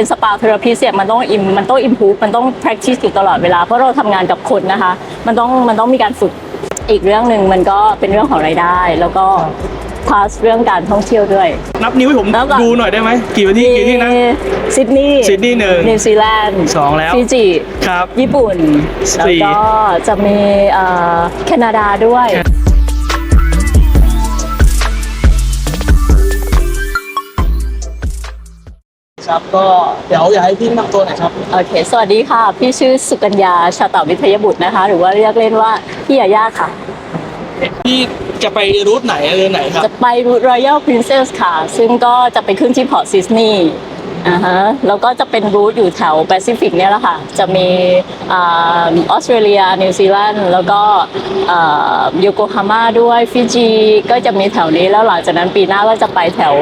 เป็นสปาเทอราพีเนี่ยมันต้องอิมมันต้องอิมพูมันต้อง practice อยู่ตลอดเวลาเพราะเราทำงานกับคนนะคะ มันต้องมันต้องมีการฝึกอีกเรื่องหนึ่งมันก็เป็นเรื่องของรายได้ แล้วก็ plus เรื่องการท่องเที่ยวด้วย นับนิ้วให้ผมแล้วก็ดูหน่อยได้ไหมกี่วันที่กี่ที่นะซิดนีย์ซิดนีย์หนึ่งนิวซีแลนด์สองแล้วฟิจิครับญี่ปุ่นสี่แล้วก็จะมีเอ่อแคนาดาด้วย ครับ ก็เดี๋ยวอยากให้พี่แนะนำตัวหน่อยครับ โอเค สวัสดีค่ะ พี่ชื่อสุกัญญา ชาตวิทยบุตรนะคะ หรือว่าเรียกเล่นว่าพี่ยาย่าค่ะ พี่จะไปรูทไหนเรือไหนครับ จะไปรูทรอยัลพรินเซสค่ะ ซึ่งก็จะไปขึ้นที่พอร์ตซิดนีย์ อ่าฮะแล้วก็จะเป็นรูทอยู่แถวแปซิฟิกเนี่ยแหละค่ะ จะมีอ่าออสเตรเลีย นิวซีแลนด์แล้วก็อ่าโยโกฮาม่าด้วยฟิจิก็จะมีแถวนี้แล้วหลังจากนั้นปีหน้าก็จะไปแถว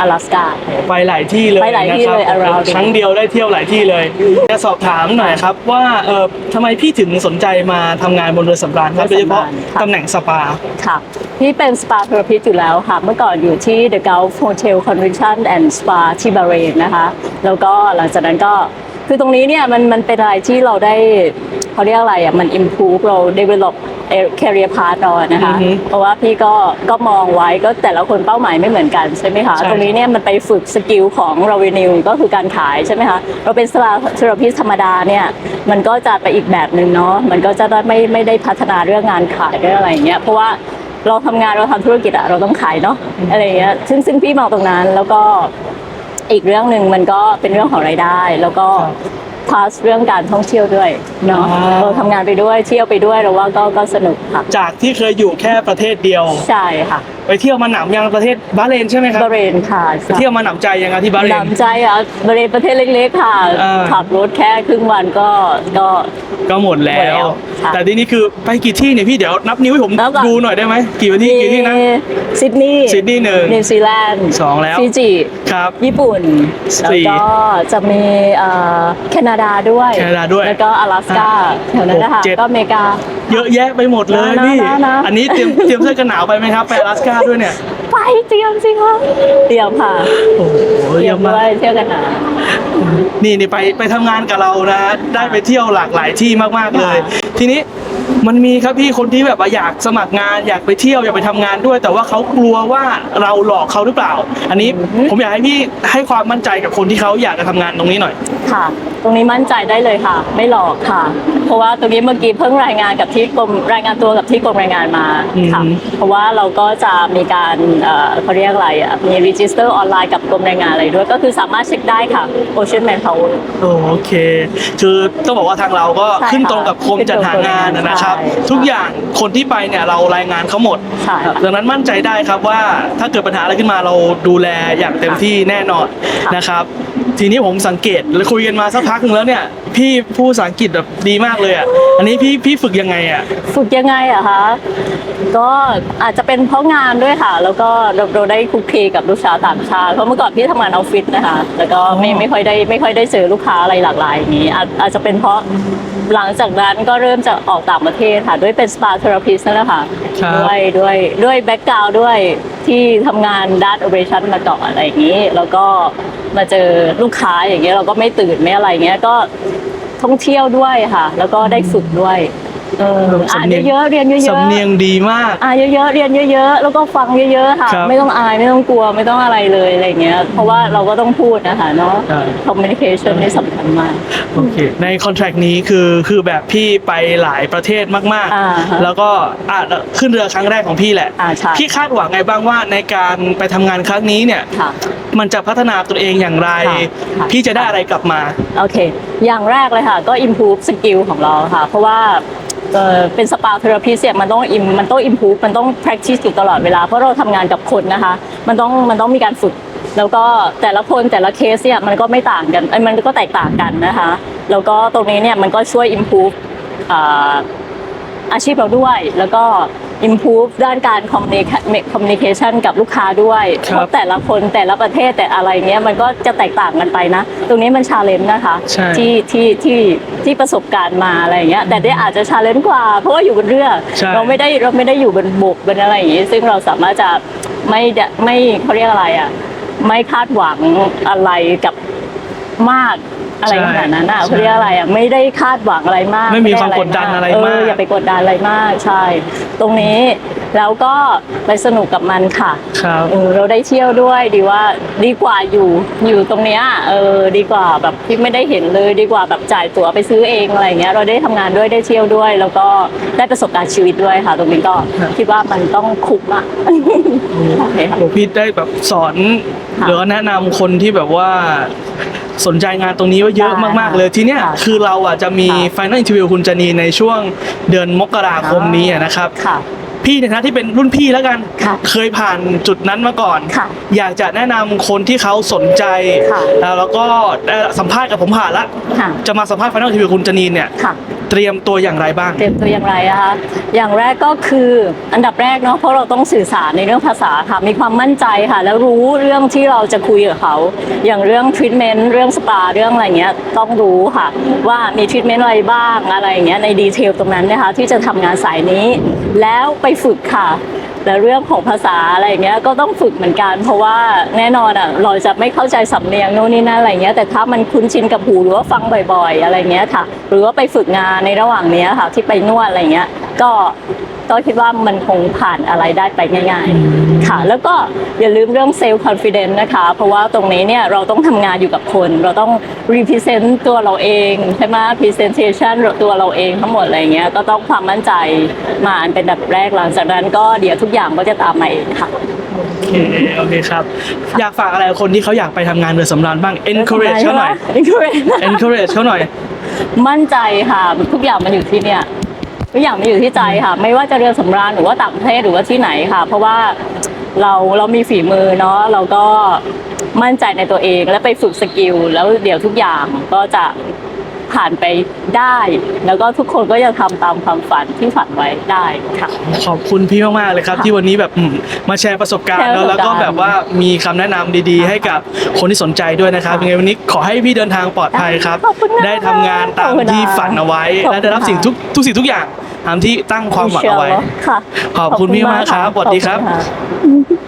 อลาสกาไปหลายที่เลยไปหลายที่นะครับเลย around ครั้งเดียวได้เที่ยวหลายที่เลยจะสอบถามหน่อยครับว่าเออทำไมพี่ถึงสนใจมาทำงานบนเรือสำราญครับโดยเฉพาะค่ะ ตำแหน่งสปา ค่ะพี่เป็นสปาเทอราพิสอยู่แล้วค่ะ เมื่อก่อนอยู่ที่ The Gulf Hotel Convention and Spa ที่บาห์เรนนะคะแล้วก็หลังจากนั้นก็คือตรงนี้เนี่ยมันมันเป็นอะไรที่เราได้เขาเรียกอะไรอะมัน improve เรา develop career path เราอะนะคะ อือฮึเพราะว่าพี่ก็ก็มองไว้ก็แต่ละคนเป้าหมายไม่เหมือนกันใช่ไหมคะ ใช่ ตรงนี้เนี่ยมันไปฝึกสกิลของ revenue ก็คือการขายใช่ไหมคะ เราเป็นสปาเทอราพิสธรรมดาเนี่ยมันก็จะไปอีกแบบหนึ่งเนาะมันก็จะได้ไม่ไม่ได้พัฒนาเรื่องงานขายเรื่องอะไรอย่างเงี้ยเพราะว่าเราทำงานเราทำธุรกิจอะเราต้องขายเนาะอะไรอย่างเงี้ยซึ่งซึ่งพี่มองตรงนั้นแล้วก็ อีกเรื่องหนึ่งมันก็เป็นเรื่องของรายได้ แล้วก็ plus เรื่องการท่องเที่ยวด้วยเนาะอ่า เราทำงานไปด้วยเที่ยวไปด้วยเราว่าก็ก็สนุกค่ะ จากที่เคยอยู่แค่ประเทศเดียว ใช่ค่ะ ไปเที่ยวมาหนำยังประเทศบาเรนใช่ไหมครับบาเรนค่ะไปเที่ยวมาหนำใจยังครัที่บาเรนหนำใจอะบาเรนประเทศเล็กๆค่ะ ขับรถแค่ครึ่งวันก็ก็ก็หมดแล้ว แต่ที่นี่คือไปกี่ที่เนี่ยพี่เดี๋ยวนับนิ้วให้ผมดูหน่อยได้ไหมกี่ประเทศกี่ที่นะซิดนีย์ซิดนีย์หนึ่งนิวซีแลนด์สองแล้วฟิจิครับญี่ปุ่นแล้วก็จะมีอ่าแคนาดาด้วยแคนาดาด้วยแล้วก็阿拉斯加แถวนั้นนะคะก็อเมริกา เยอะแยะไปหมดเลยนี่อันนี้เตรียมเตรียมเสื้อกันหนาวไปไหมครับไป阿拉斯สกาด้วยเนี่ย ไปเตรียมสิคะเตรียมค่ะโอ้โหเตรีเยี่ยยมมด้มาวยกเที่ยวกันหนา นี่นี่ไปไปทำงานกับเรานะ ได้ไปเที่ยวหลากหลายที่มาก ๆ เลย ทีนี้มันมีครับพี่คนที่แบบว่าอยากสมัครงานอยากไปเที่ยวอยากไปทำงานด้วย แต่ว่าเขากลัวว่าเราหลอกเขาหรือเปล่า อันนี้ผมอยากให้พี่ให้ความมั่นใจกับคนที่เขาอยากจะทำงานตรงนี้หน่อย ค่ะ ตรงนี้มั่นใจได้เลยค่ะ ไม่หลอกค่ะ เพราะว่าตรงนี้เมื่อกี้เพิ่งรายงานกับที่กรมรายงานตัวกับที่กรมรายงานมาค่ะ อืม เพราะว่าเราก็จะมีการเอ่อเขาเรียกอะไรอะมีรีจิสเตอร์ออนไลน์กับกรมแรงงานอะไรด้วย ก็คือสามารถเช็คได้ค่ะ Ocean Manpower โอเค คือต้องบอกว่าทางเราก็ใช่ค่ะขึ้นตรงกับกรมจัดหางานนะครับใช่ทุกอย่างคนที่ไปเนี่ยเรารายงานเขาหมด ใช่ค่ะดังนั้นมั่นใจได้ครับว่าถ้าเกิดปัญหาอะไรขึ้นมาเราดูแลอย่างเต็มที่แน่นอนค่ะนะครับ ทีนี้ผมสังเกตและคุยกันมาสักพักหนึงแล้วเนี่ย พี่พูดภาษาอังกฤษแบบดีมากเลยอะอันนี้พี่พี่ฝึกยังไงอะ ฝึกยังไงอะคะ ก็อาจจะเป็นเพราะงานด้วยค่ะ แล้วก็เราเราได้คุกคีกับลูกค้าต่างชาติเพราะเมื่อก่อนพี่ทำงานออฟฟิศนะคะ แล้วก็ไม่อ๋อไม่ค่อยได้ไม่ค่อยได้เจอลูกค้าอะไรหลากหลายอย่างนี้อาจอาจจะเป็นเพราะหลังจากนั้นก็เริ่มจะออกต่างประเทศค่ะ ด้วยเป็นสปาเทอราพิสนั่นแหละค่ะครับ ด้วยด้วยด้วยแบ็กกราวด้วยที่ทำงานด้านโอเปอเรชั่นมาก่อนอะไรอย่างนี้ แล้วก็มาเจอลูกค้าอย่างเงี้ยเราก็ไม่ตื่นไม่อะไรเงี้ยก็ท่องเที่ยวด้วยค่ะ แล้วก็ได้ฝึกด้วย เอออ่านเยอะๆเรียนเยอะๆสำเนียงดีมาก อ่านเยอะๆเรียนเยอะๆ แล้วก็ฟังเยอะๆค่ะ ครับไม่ต้องอายไม่ต้องกลัวไม่ต้องอะไรเลยอะไรเงี้ย เพราะว่าเราก็ต้องพูดนะคะเนาะ ใช่ communication นี่สำคัญมาก โอเคในคอนแท c t นี้คือคือแบบพี่ไปหลายประเทศมากอ่าฮะๆ แล้วก็อะขึ้นเรือครั้งแรกของพี่แหละอ่าใช่ พี่คาดหวังไงบ้างว่าในการไปทำงานครั้งนี้เนี่ย ค่ะ มันจะพัฒนาตัวเองอย่างไร ค่ะค่ะพี่จะได้อะไรกลับมา โอเค อย่างแรกเลยค่ะ ก็ improve skill ของเราค่ะ เพราะว่า เป็นสปาเทอราพีเนี่ยมันต้องอิมันต้องอิมพูมันต้อง practice อยู่ตลอดเวลา เพราะเราทำงานกับคนนะคะ มันต้องมันต้องมีการฝึก แล้วก็แต่ละคนแต่ละเคสเนี่ยมันก็ไม่ต่างกันไอ้มันก็แตกต่างกันนะคะ แล้วก็ตรงนี้เนี่ยมันก็ช่วย improve อาชีพเราด้วยแล้วก็ improve ด้านการ communica- communication กับลูกค้าด้วยครับเพราะแต่ละคนแต่ละประเทศแต่อะไรเงี้ยมันก็จะแตกต่างกันไปนะ ตรงนี้มันชาเลนจ์นะคะ ใช่ที่ที่ที่ที่ประสบการณ์มาอะไรอย่างเงี้ยแต่ได้อาจจะชาเลนจ์กว่า เพราะว่าอยู่บนเรือใช่ เราไม่ได้เราไม่ได้อยู่บนบกบนอะไรอย่างงี้ ซึ่งเราสามารถจะไม่ได้ไม่เขาเรียกอะไรอะ ไม่คาดหวังอะไรกับมาก อะไรใช่ขนาดนั้นอะใช่เขาเรียกอะไรอะไม่ได้คาดหวังอะไรมาก ไม่มีด้ความกดดันอะไรมากเอย่าไปกดดันอะไรมากใช่ ตรงนี้แล้วก็ไปสนุกกับมันค่ะครับเออเราได้เที่ยวด้วยดีว่าดีกว่าอยู่อยู่ตรงเนี้ยเออดีกว่าแบบที่ไม่ได้เห็นเลยดีกว่าแบบจ่ายตั๋วไปซื้อเองอะไรเงี้ยเราได้ทำงานด้วยได้เที่ยวด้วย แล้วก็ได้ประสบการณ์ชีวิตด้วยค่ะ ตรงนี้ก็ครับคิดว่ามันต้องคุ้มอะโอเคค่ะหลวงพี่ได้แบบสอนค่ะหรือว่าแนะนำคนที่แบบว่า สนใจงานตรงนี้ว่าเยอะได้มากๆ เลยทีเนี้ยค่ะคือเราอะจะมีค่ะ Final Interview คุณจนีในช่วงเดือนมกราคมนี้อะนะครับค่ะพี่ในฐานะที่เป็นรุ่นพี่แล้วกันค่ะเคยผ่านจุดนั้นมาก่อนค่ะอยากจะแนะนำคนที่เขาสนใจค่ะแล้วแล้วก็ได้สัมภาษณ์กับผมผ่านละค่ะจะมาสัมภาษณ์ Final Interview คุณจนีเนี่ยค่ะ เตรียมตัวอย่างไรบ้าง เตรียมตัวอย่างไรนะคะ อย่างแรกก็คืออันดับแรกเนาะเพราะเราต้องสื่อสารในเรื่องภาษาค่ะ มีความมั่นใจค่ะ แล้วรู้เรื่องที่เราจะคุยกับเขา อย่างเรื่องทรีทเมนต์เรื่องสปาเรื่องอะไรเงี้ยต้องรู้ค่ะ ว่ามีทรีทเมนต์อะไรบ้างอะไรเงี้ยในดีเทลตรงนั้นนะคะที่จะทำงานสายนี้ แล้วไปฝึกค่ะ แต่เรื่องของภาษาอะไรเงี้ยก็ต้องฝึกเหมือนกัน เพราะว่าแน่นอนอะเราจะไม่เข้าใจสำเนียงโน่นนี่นั่นอะไรเงี้ยแต่ถ้ามันคุ้นชินกับหูหรือว่าฟังบ่อย ๆ อะไรเงี้ยค่ะ หรือว่าไปฝึกงานในระหว่างเนี้ยค่ะที่ไปนวดอะไรเงี้ย ก็ก็คิดว่ามันคงผ่านอะไรได้ไปง่ายๆ ค่ะ แล้วก็อย่าลืมเรื่องเซลล์คอนฟ idence นะคะ เพราะว่าตรงนี้เนี่ยเราต้องทำงานอยู่กับคน เราต้อง represent ตัวเราเองใช่ไหม presentation ตัวเราเองทั้งหมดอะไรเงี้ยก็ต้องความมั่นใจมาอันเป็นแบบแรกหลังจากนั้นก็เดี๋ยวทุกอย่างก็จะตามมาเองค่ะโอเคโอเคครับ อยากฝากอะไรกับคนที่เขาอยากไปทำงานเรือสำราญบ้าง encourage เขาหน่อย encourage encourage เขาหน่อย มั่นใจค่ะทุกอย่างมันอยู่ที่เนี่ย ทุกอย่างมันอยู่ที่ใจค่ะ ไม่ว่าจะเรือสำราญหรือว่าต่างประเทศหรือว่าที่ไหนค่ะ เพราะว่าเราเรามีฝีมือเนาะเราก็มั่นใจในตัวเองและไปฝึกสกิลแล้วเดี๋ยวทุกอย่างก็จะผ่านไปได้ แล้วก็ทุกคนก็จะทำตามความฝันที่ฝันไว้ได้ค่ะ ขอบคุณพี่มากๆเลยครับค่ะที่วันนี้แบบอืมมาแชร์ประสบการณ์แชร์ประสบแล้วก็การณ์แบบว่ามีคำแนะนำดีๆ ให้กับคนที่สนใจด้วยนะครับค่ะยังไงวันนี้ขอให้พี่เดินทางปลอดภัยครับ ขอบคุณมากได้ทำงานตามขอบคุณที่ค่ะฝันเอาไว้ ขอบคุณและได้รับสิ่งทุกทุกสิ่งทุกอย่าง ตามที่ตั้งความหวังเอาไว้ ค่ะ ขอบคุณพี่มากครับสวัสดีครับ ขอบคุณค่ะ